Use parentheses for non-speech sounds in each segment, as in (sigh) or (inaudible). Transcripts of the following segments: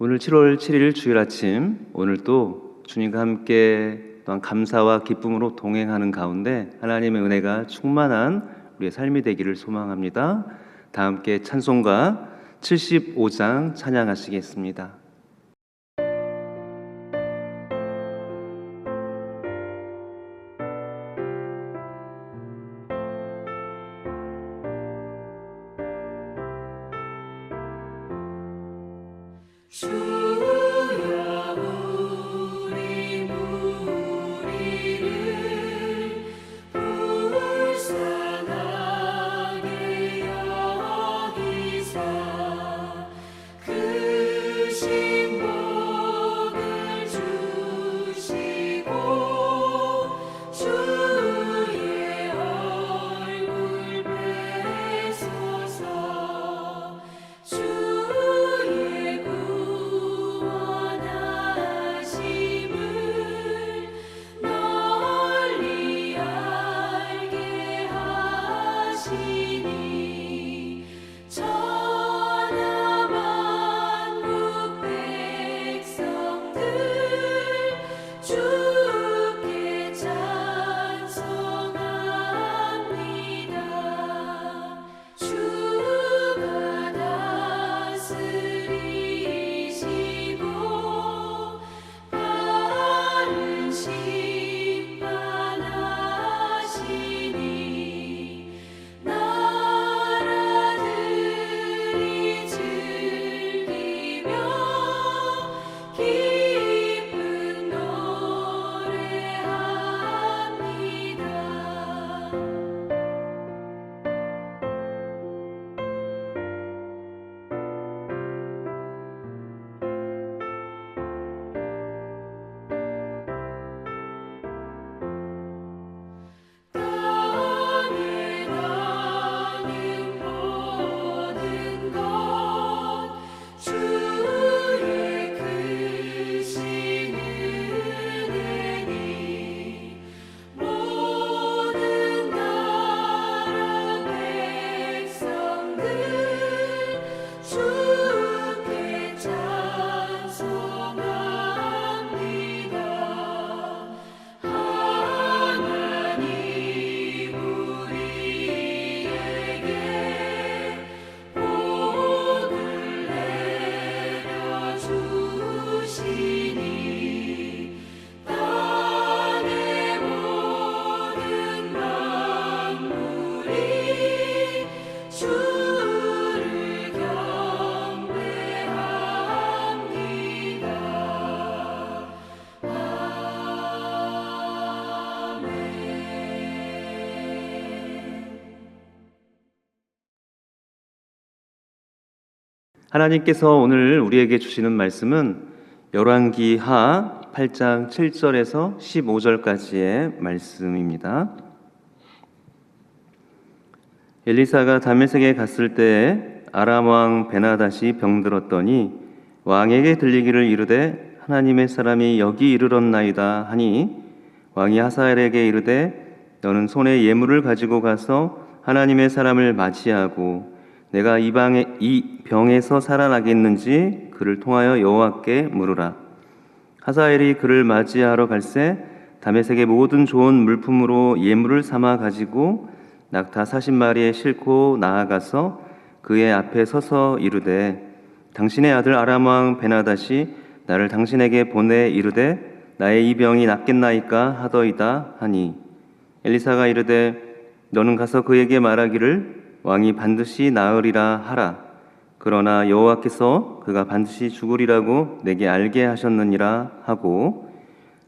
오늘 7월 7일 주일 아침 오늘 또 주님과 함께 또한 감사와 기쁨으로 동행하는 가운데 하나님의 은혜가 충만한 우리의 삶이 되기를 소망합니다. 다 함께 찬송가 75장 찬양하시겠습니다. 하나님께서 오늘 우리에게 주시는 말씀은 열왕기 하 8장 7절에서 15절까지의 말씀입니다. 엘리사가 다메섹에 갔을 때에 아람 왕 베나다시 병들었더니 왕에게 들리기를 이르되 하나님의 사람이 여기 이르렀나이다 하니 왕이 하사엘에게 이르되 너는 손에 예물을 가지고 가서 하나님의 사람을 맞이하고 내가 이 방에 이 병에서 살아나겠는지 그를 통하여 여호와께 물으라. 하사엘이 그를 맞이하러 갈새 다메섹의 모든 좋은 물품으로 예물을 삼아 가지고 낙타 사십 마리에 싣고 나아가서 그의 앞에 서서 이르되 당신의 아들 아람 왕 베나다시 나를 당신에게 보내 이르되 나의 이 병이 낫겠나이까 하더이다 하니 엘리사가 이르되 너는 가서 그에게 말하기를 왕이 반드시 나으리라 하라. 그러나 여호와께서 그가 반드시 죽으리라고 내게 알게 하셨느니라 하고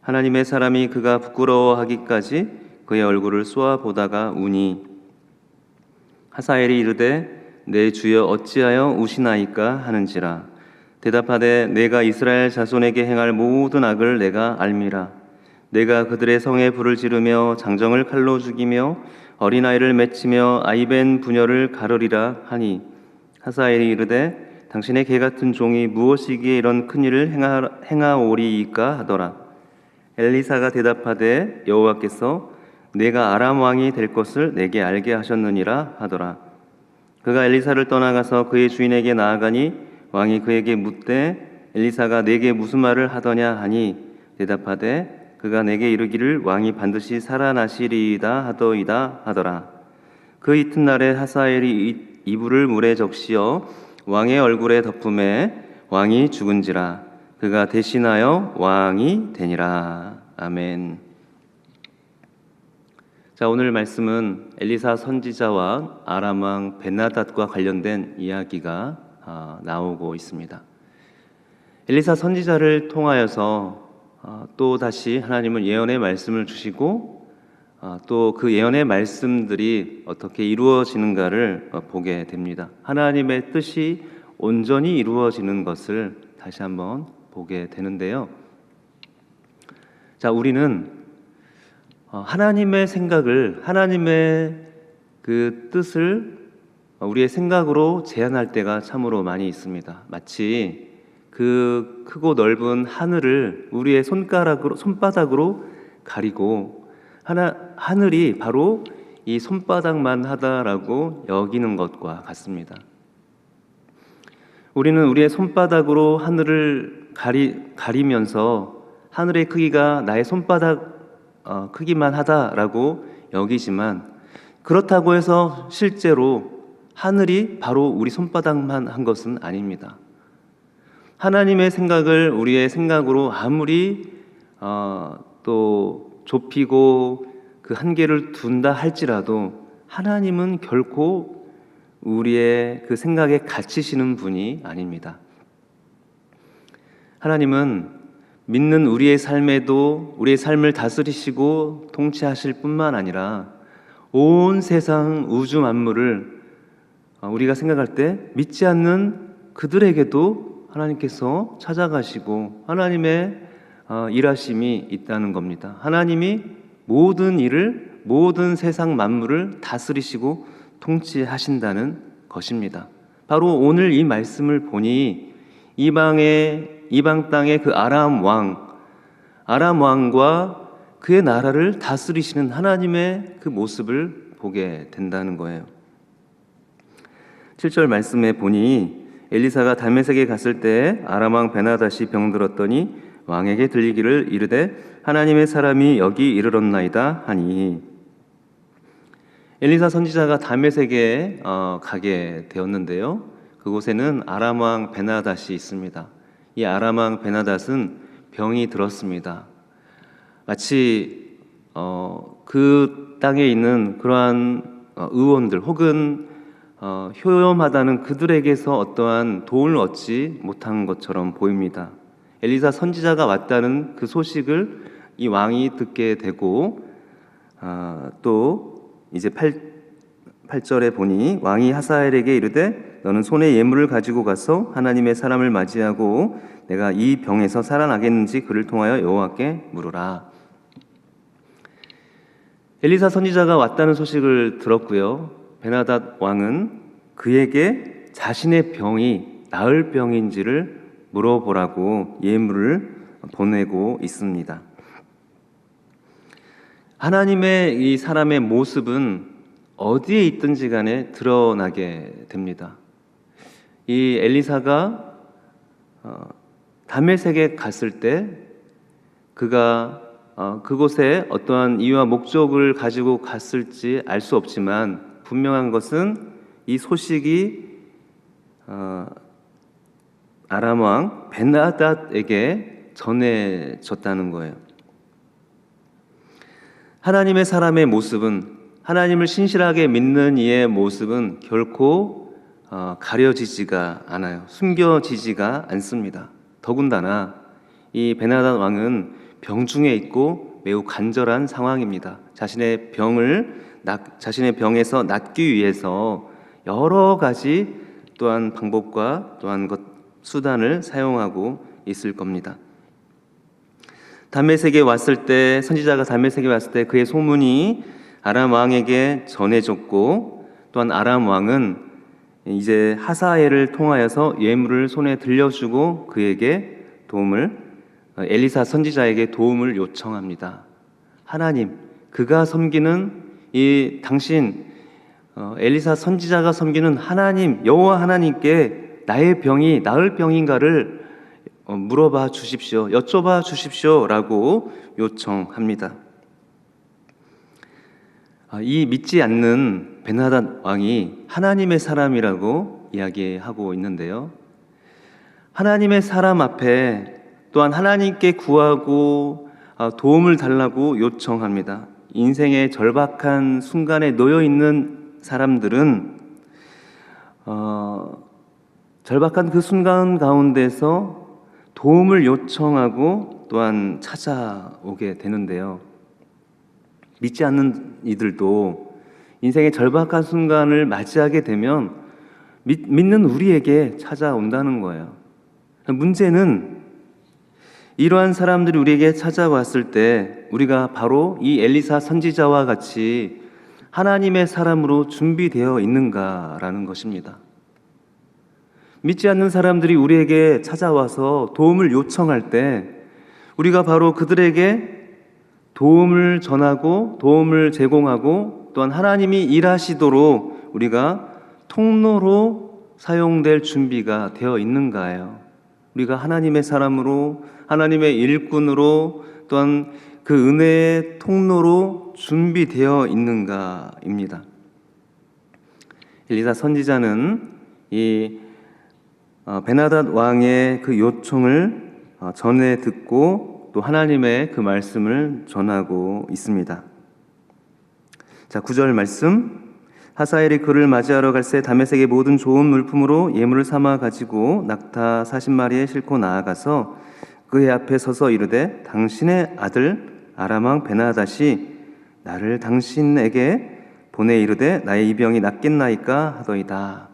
하나님의 사람이 그가 부끄러워하기까지 그의 얼굴을 쏘아 보다가 우니 하사엘이 이르되 내 주여 어찌하여 우시나이까 하는지라 대답하되 내가 이스라엘 자손에게 행할 모든 악을 내가 알미라 내가 그들의 성에 불을 지르며 장정을 칼로 죽이며 어린아이를 맺히며 아이벤 부녀를 가르리라 하니 하사엘이 이르되 당신의 개 같은 종이 무엇이기에 이런 큰 일을 행하, 행하오리이까 하더라. 엘리사가 대답하되 여호와께서 내가 아람 왕이 될 것을 내게 알게 하셨느니라 하더라. 그가 엘리사를 떠나가서 그의 주인에게 나아가니 왕이 그에게 묻되 엘리사가 내게 무슨 말을 하더냐 하니 대답하되 그가 내게 이르기를 왕이 반드시 살아나시리이다 하더이다 하더라 그 이튿날에 하사엘이 이- 이불을 물에 적시어 왕의 얼굴에 덮음에 왕이 죽은지라 그가 대신하여 왕이 되니라 아멘. 자 오늘 말씀은 엘리사 선지자와 아람 왕 벤나닷과 관련된 이야기가 아, 나오고 있습니다. 엘리사 선지자를 통하여서 아, 또 다시 하나님은 예언의 말씀을 주시고 또 그 예언의 말씀들이 어떻게 이루어지는가를 어, 보게 됩니다. 하나님의 뜻이 온전히 이루어지는 것을 다시 한번 보게 되는데요. 자, 우리는 어, 하나님의 생각을 하나님의 그 뜻을 어, 우리의 생각으로 제한할 때가 참으로 많이 있습니다. 마치 그 크고 넓은 하늘을 우리의 손가락으로 손바닥으로 가리고 하나 하늘이 바로 이 손바닥만 하다라고 여기는 것과 같습니다. 우리는 우리의 손바닥으로 하늘을 가리, 가리면서 하늘의 크기가 나의 손바닥 어, 크기만 하다라고 여기지만 그렇다고 해서 실제로 하늘이 바로 우리 손바닥만 한 것은 아닙니다. 하나님의 생각을 우리의 생각으로 아무리 어, 또 좁히고 그 한계를 둔다 할지라도 하나님은 결코 우리의 그 생각에 갇히시는 분이 아닙니다. 하나님은 믿는 우리의 삶에도 우리의 삶을 다스리시고 통치하실 뿐만 아니라 온 세상 우주 만물을 어, 우리가 생각할 때 믿지 않는 그들에게도 하나님께서 찾아가시고 하나님의 어, 일하심이 있다는 겁니다. 하나님이 모든 일을 모든 세상 만물을 다스리시고 통치하신다는 것입니다. 바로 오늘 이 말씀을 보니 이방의 이방 땅의 그 아람 왕 아람 왕과 그의 나라를 다스리시는 하나님의 그 모습을 보게 된다는 거예요. 7절 말씀에 보니 엘리사가 다메섹에 갔을 때 아람 왕 베나다시 병들었더니 왕에게 들리기를 이르되 하나님의 사람이 여기 이르렀나이다 하니 엘리사 선지자가 다메섹에 어, 가게 되었는데요. 그곳에는 아람 왕 베나닷이 있습니다. 이 아람 왕 베나닷은 병이 들었습니다. 마치 어, 그 땅에 있는 그러한 어, 의원들 혹은 어, 효염하다는 그들에게서 어떠한 도움을 얻지 못한 것처럼 보입니다. 엘리사 선지자가 왔다는 그 소식을 이 왕이 듣게 되고 아, 또 이제 8, 8절에 보니 왕이 하사엘에게 이르되 너는 손에 예물을 가지고 가서 하나님의 사람을 맞이하고 내가 이 병에서 살아나겠는지 그를 통하여 여호와께 물으라. 엘리사 선지자가 왔다는 소식을 들었고요. 베나닷 왕은 그에게 자신의 병이 나을 병인지를 물어보라고 예물을 보내고 있습니다. 하나님의 이 사람의 모습은 어디에 있든지 간에 드러나게 됩니다. 이 엘리사가 어, 다메섹에 갔을 때 그가 어, 그곳에 어떠한 이유와 목적을 가지고 갔을지 알 수 없지만 분명한 것은 이 소식이 어, 아람 왕 벤하닷에게 전해졌다는 거예요. 하나님의 사람의 모습은 하나님을 신실하게 믿는 이의 모습은 결코 어, 가려지지가 않아요. 숨겨지지가 않습니다. 더군다나 이 베나단 왕은 병중에 있고 매우 간절한 상황입니다. 자신의 병을 낫, 자신의 병에서 낫기 위해서 여러 가지 또한 방법과 또한 것 수단을 사용하고 있을 겁니다. 다메섹에 왔을 때 선지자가 다메섹에 왔을 때 그의 소문이 아람 왕에게 전해졌고 또한 아람 왕은 이제 하사엘을 통하여서 예물을 손에 들려주고 그에게 도움을 엘리사 선지자에게 도움을 요청합니다. 하나님, 그가 섬기는 이 당신 어, 엘리사 선지자가 섬기는 하나님 여호와 하나님께 나의 병이 나을 병인가를 어, 물어봐 주십시오, 여쭤봐 주십시오라고 요청합니다. 아, 이 믿지 않는 베나단 왕이 하나님의 사람이라고 이야기하고 있는데요. 하나님의 사람 앞에 또한 하나님께 구하고 아, 도움을 달라고 요청합니다. 인생의 절박한 순간에 놓여 있는 사람들은 어, 절박한 그 순간 가운데서 도움을 요청하고 또한 찾아오게 되는데요. 믿지 않는 이들도 인생의 절박한 순간을 맞이하게 되면 믿, 믿는 우리에게 찾아온다는 거예요. 문제는 이러한 사람들이 우리에게 찾아왔을 때 우리가 바로 이 엘리사 선지자와 같이 하나님의 사람으로 준비되어 있는가라는 것입니다. 믿지 않는 사람들이 우리에게 찾아와서 도움을 요청할 때 우리가 바로 그들에게 도움을 전하고 도움을 제공하고 또한 하나님이 일하시도록 우리가 통로로 사용될 준비가 되어 있는가요? 우리가 하나님의 사람으로 하나님의 일꾼으로 또한 그 은혜의 통로로 준비되어 있는가입니다. 엘리사 선지자는 이 어, 베나닷 왕의 그 요청을 어, 전해 듣고 또 하나님의 그 말씀을 전하고 있습니다. 자, 9절 말씀. 하사엘이 그를 맞이하러 갈새 다메섹의 모든 좋은 물품으로 예물을 삼아 가지고 낙타 40마리에 싣고 나아가서 그의 앞에 서서 이르되 당신의 아들 아람 왕 베나닷이 나를 당신에게 보내 이르되 나의 이 병이 낫겠나이까 하더이다.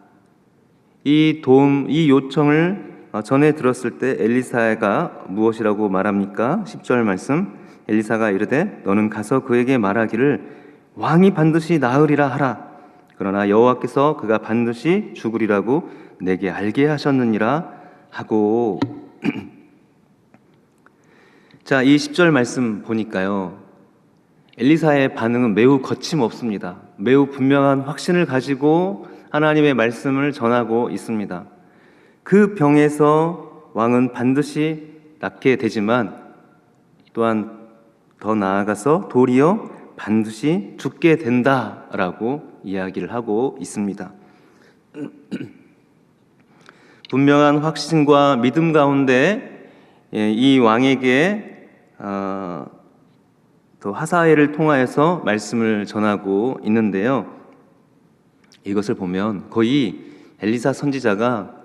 이 도움, 이 요청을 어, 전해 들었을 때 엘리사가 무엇이라고 말합니까? 10절 말씀. 엘리사가 이르되 너는 가서 그에게 말하기를 왕이 반드시 나으리라 하라. 그러나 여호와께서 그가 반드시 죽으리라고 내게 알게 하셨느니라 하고 (clears throat) 자, 이 10절 말씀 보니까요. 엘리사의 반응은 매우 거침없습니다. 매우 분명한 확신을 가지고 하나님의 말씀을 전하고 있습니다. 그 병에서 왕은 반드시 낫게 되지만 또한 더 나아가서 도리어 반드시 죽게 된다라고 이야기를 하고 있습니다. (clears throat) 분명한 확신과 믿음 가운데 예, 이 왕에게 어, 또 하사엘을 통하여서 말씀을 전하고 있는데요. 이것을 보면 거의 엘리사 선지자가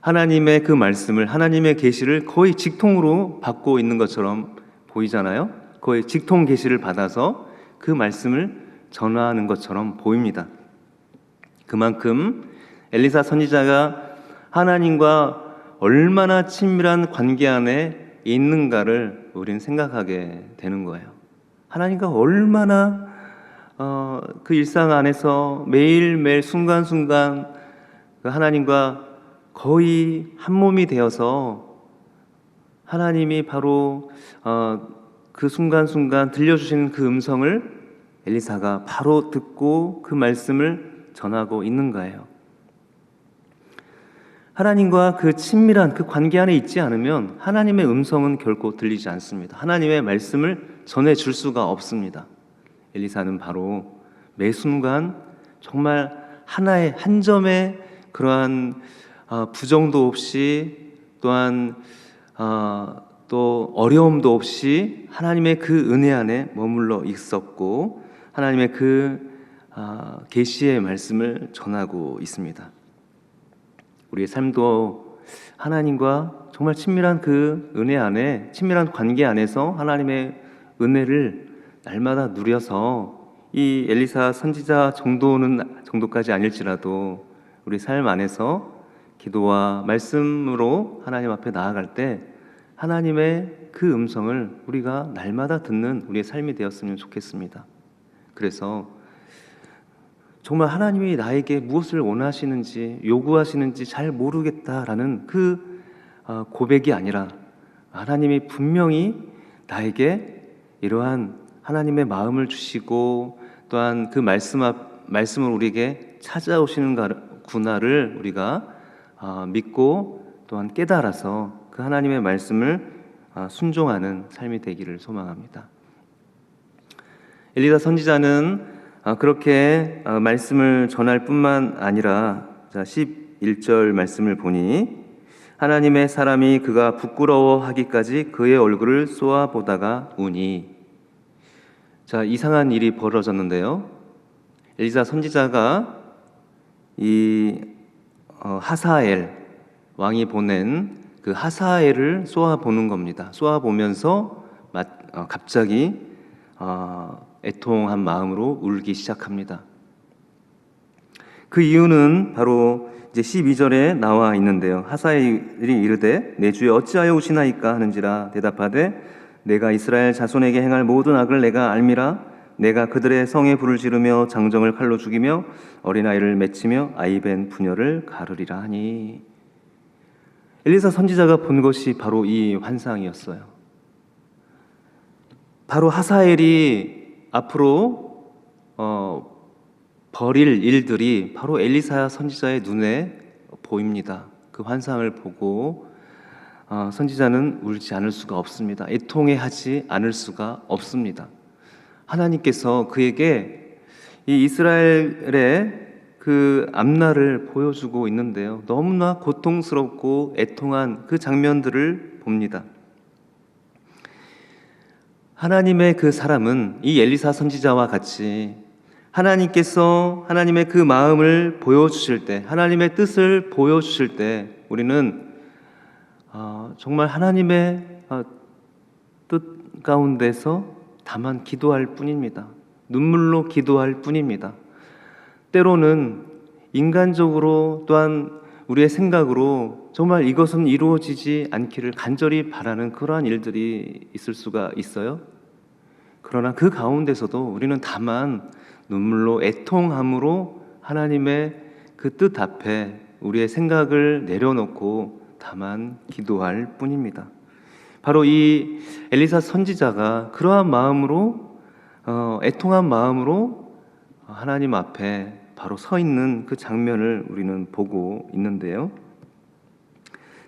하나님의 그 말씀을 하나님의 계시를 거의 직통으로 받고 있는 것처럼 보이잖아요. 거의 직통 계시를 받아서 그 말씀을 전하는 것처럼 보입니다. 그만큼 엘리사 선지자가 하나님과 얼마나 친밀한 관계 안에 있는가를 우리는 생각하게 되는 거예요. 하나님과 얼마나 어, 그 일상 안에서 매일매일 순간순간 그 하나님과 거의 한 몸이 되어서 하나님이 바로 어, 그 순간순간 들려주시는 그 음성을 엘리사가 바로 듣고 그 말씀을 전하고 있는 거예요. 하나님과 그 친밀한 그 관계 안에 있지 않으면 하나님의 음성은 결코 들리지 않습니다. 하나님의 말씀을 전해 줄 수가 없습니다. 엘리사는 바로 매 순간 정말 하나의 한 점의 그러한 어, 부정도 없이 또한 어, 또 어려움도 없이 하나님의 그 은혜 안에 머물러 있었고 하나님의 그 아, 계시의 말씀을 전하고 있습니다. 우리의 삶도 하나님과 정말 친밀한 그 은혜 안에 친밀한 관계 안에서 하나님의 은혜를 날마다 누려서 이 엘리사 선지자 정도는 정도까지 아닐지라도 우리 삶 안에서 기도와 말씀으로 하나님 앞에 나아갈 때 하나님의 그 음성을 우리가 날마다 듣는 우리의 삶이 되었으면 좋겠습니다. 그래서 정말 하나님이 나에게 무엇을 원하시는지 요구하시는지 잘 모르겠다라는 그 어, 고백이 아니라 하나님이 분명히 나에게 이러한 하나님의 마음을 주시고 또한 그 말씀 앞 말씀을 우리에게 찾아오시는 구나를 우리가 어, 믿고 또한 깨달아서 그 하나님의 말씀을 아, 순종하는 삶이 되기를 소망합니다. 엘리사 선지자는 아, 그렇게 아, 말씀을 전할 뿐만 아니라 자 11절 말씀을 보니 하나님의 사람이 그가 부끄러워하기까지 그의 얼굴을 쏘아 보다가 우니 자 이상한 일이 벌어졌는데요. 엘리사 선지자가 이 어, 하사엘 왕이 보낸 그 하사엘을 쏘아 보는 겁니다. 쏘아 보면서 어, 갑자기 어, 애통한 마음으로 울기 시작합니다. 그 이유는 바로 이제 12절에 나와 있는데요. 하사엘이 이르되 내 주에 어찌하여 우시나이까 하는지라 대답하되 내가 이스라엘 자손에게 행할 모든 악을 내가 알미라 내가 그들의 성에 불을 지르며 장정을 칼로 죽이며 어린아이를 맺히며 아이벤 부녀를 가르리라 하니 엘리사 선지자가 본 것이 바로 이 환상이었어요. 바로 하사엘이 앞으로 어, 벌일 일들이 바로 엘리사 선지자의 눈에 보입니다. 그 환상을 보고 어, 선지자는 울지 않을 수가 없습니다. 애통해하지 않을 수가 없습니다. 하나님께서 그에게 이 이스라엘의 그 앞날을 보여주고 있는데요. 너무나 고통스럽고 애통한 그 장면들을 봅니다. 하나님의 그 사람은 이 엘리사 선지자와 같이 하나님께서 하나님의 그 마음을 보여주실 때, 하나님의 뜻을 보여주실 때, 우리는 어, 정말 하나님의 어, 뜻 가운데서 다만 기도할 뿐입니다. 눈물로 기도할 뿐입니다. 때로는 인간적으로 또한 우리의 생각으로 정말 이것은 이루어지지 않기를 간절히 바라는 그러한 일들이 있을 수가 있어요. 그러나 그 가운데서도 우리는 다만 눈물로 애통함으로 하나님의 그 뜻 앞에 우리의 생각을 내려놓고 다만 기도할 뿐입니다. 바로 이 엘리사 선지자가 그러한 마음으로 어, 애통한 마음으로 하나님 앞에 바로 서 있는 그 장면을 우리는 보고 있는데요.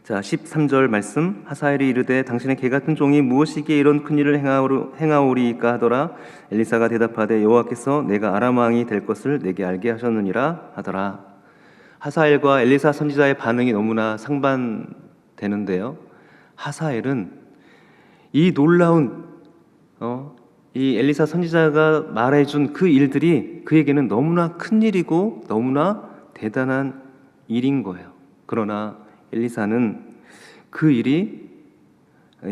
자, 13절 말씀 하사엘이 이르되 당신의 개 같은 종이 무엇이기에 이런 큰 일을 행하오리, 행하오리까 하더라 엘리사가 대답하되 여호와께서 내가 아람 왕이 될 것을 내게 알게 하셨느니라 하더라 하사엘과 엘리사 선지자의 반응이 너무나 상반되는데요. 하사엘은 이 놀라운 어, 이 엘리사 선지자가 말해준 그 일들이 그에게는 너무나 큰 일이고 너무나 대단한 일인 거예요. 그러나 엘리사는 그 일이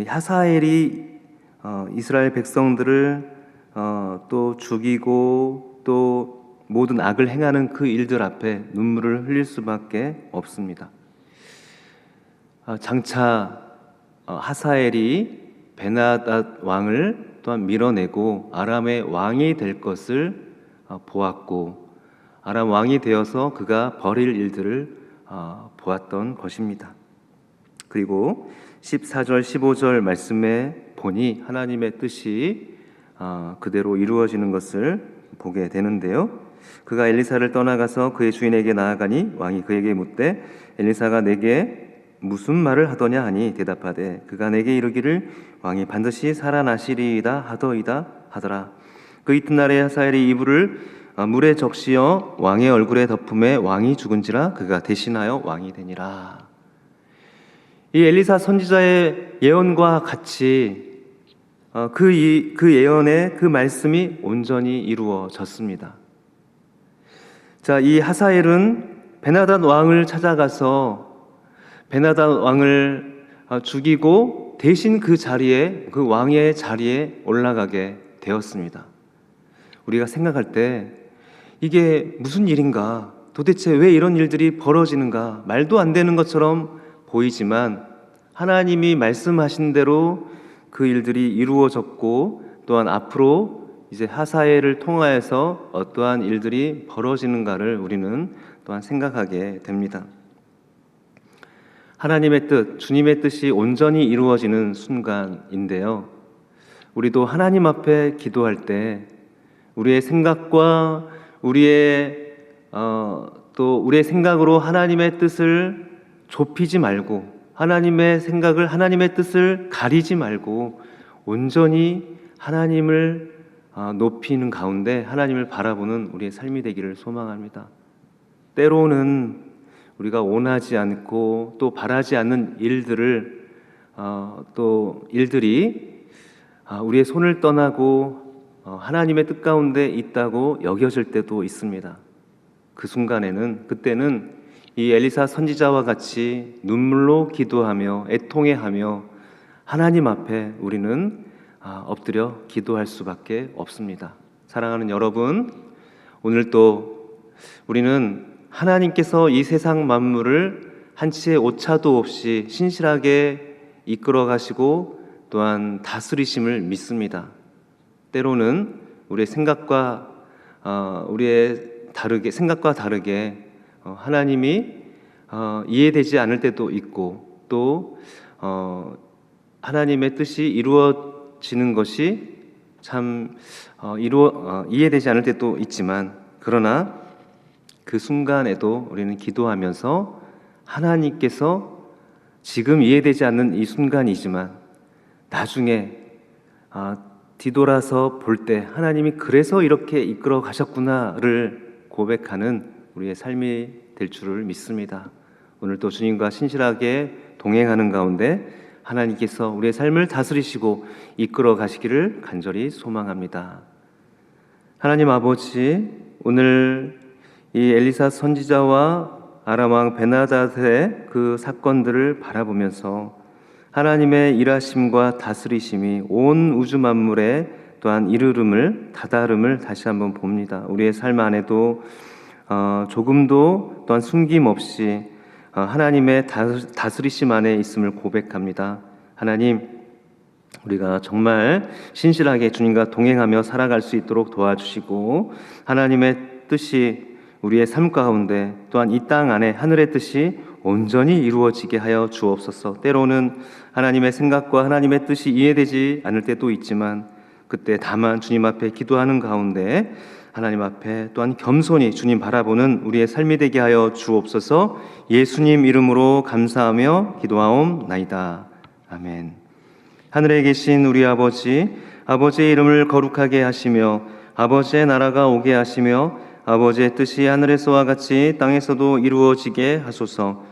하사엘이 어, 이스라엘 백성들을 어, 또 죽이고 또 모든 악을 행하는 그 일들 앞에 눈물을 흘릴 수밖에 없습니다. 어, 장차 어, 하사엘이 베나닷 왕을 또한 밀어내고 아람의 왕이 될 것을 어, 보았고 아람 왕이 되어서 그가 벌일 일들을 어, 보았던 것입니다. 그리고 14절 15절 말씀에 보니 하나님의 뜻이 어, 그대로 이루어지는 것을 보게 되는데요. 그가 엘리사를 떠나가서 그의 주인에게 나아가니 왕이 그에게 묻되 엘리사가 내게 무슨 말을 하더냐 하니 대답하되 그가 내게 이르기를 왕이 반드시 살아나시리이다 하더이다 하더라 그 이튿날에 하사엘이 이불을 어, 물에 적시어 왕의 얼굴에 덮음에 왕이 죽은지라 그가 대신하여 왕이 되니라 이 엘리사 선지자의 예언과 같이 어, 그, 이, 그 예언의 그 말씀이 온전히 이루어졌습니다. 자, 이 하사엘은 베나단 왕을 찾아가서 베나단 왕을 어, 죽이고 대신 그 자리에 그 왕의 자리에 올라가게 되었습니다. 우리가 생각할 때 이게 무슨 일인가? 도대체 왜 이런 일들이 벌어지는가? 말도 안 되는 것처럼 보이지만 하나님이 말씀하신 대로 그 일들이 이루어졌고 또한 앞으로 이제 하사엘을 통하여서 어떠한 일들이 벌어지는가를 우리는 또한 생각하게 됩니다. 하나님의 뜻, 주님의 뜻이 온전히 이루어지는 순간인데요. 우리도 하나님 앞에 기도할 때 우리의 생각과 우리의 어, 또 우리의 생각으로 하나님의 뜻을 좁히지 말고 하나님의 생각을 하나님의 뜻을 가리지 말고 온전히 하나님을 아, 높이는 가운데 하나님을 바라보는 우리의 삶이 되기를 소망합니다. 때로는 우리가 원하지 않고 또 바라지 않는 일들을 어, 또 일들이 아, 우리의 손을 떠나고 어, 하나님의 뜻 가운데 있다고 여겨질 때도 있습니다. 그 순간에는 그때는 이 엘리사 선지자와 같이 눈물로 기도하며 애통해하며 하나님 앞에 우리는 아, 엎드려 기도할 수밖에 없습니다. 사랑하는 여러분, 오늘 또 우리는 하나님께서 이 세상 만물을 한치의 오차도 없이 신실하게 이끌어 가시고 또한 다스리심을 믿습니다. 때로는 우리의 생각과 어, 우리의 다르게 생각과 다르게 어, 하나님이 어, 이해되지 않을 때도 있고 또 어, 하나님의 뜻이 이루어지는 것이 참 어, 이루어 어, 이해되지 않을 때도 있지만 그러나 그 순간에도 우리는 기도하면서 하나님께서 지금 이해되지 않는 이 순간이지만 나중에 아, 뒤돌아서 볼 때 하나님이 그래서 이렇게 이끌어 가셨구나를 고백하는 우리의 삶이 될 줄을 믿습니다. 오늘 또 주님과 신실하게 동행하는 가운데 하나님께서 우리의 삶을 다스리시고 이끌어 가시기를 간절히 소망합니다. 하나님 아버지, 오늘 이 엘리사 선지자와 아람 왕 베나닷의 그 사건들을 바라보면서 하나님의 일하심과 다스리심이 온 우주 만물에 또한 이르름을 다다름을 다시 한번 봅니다. 우리의 삶 안에도 어, 조금도 또한 숨김 없이 어, 하나님의 다스- 다스리심 안에 있음을 고백합니다. 하나님, 우리가 정말 신실하게 주님과 동행하며 살아갈 수 있도록 도와주시고 하나님의 뜻이 우리의 삶 가운데 또한 이 땅 안에 하늘의 뜻이 온전히 이루어지게 하여 주옵소서. 때로는 하나님의 생각과 하나님의 뜻이 이해되지 않을 때도 있지만 그때 다만 주님 앞에 기도하는 가운데 하나님 앞에 또한 겸손히 주님 바라보는 우리의 삶이 되게 하여 주옵소서. 예수님 이름으로 감사하며 기도하옵나이다. 아멘. 하늘에 계신 우리 아버지, 아버지의 이름을 거룩하게 하시며 아버지의 나라가 오게 하시며 아버지의 뜻이 하늘에서와 같이 땅에서도 이루어지게 하소서.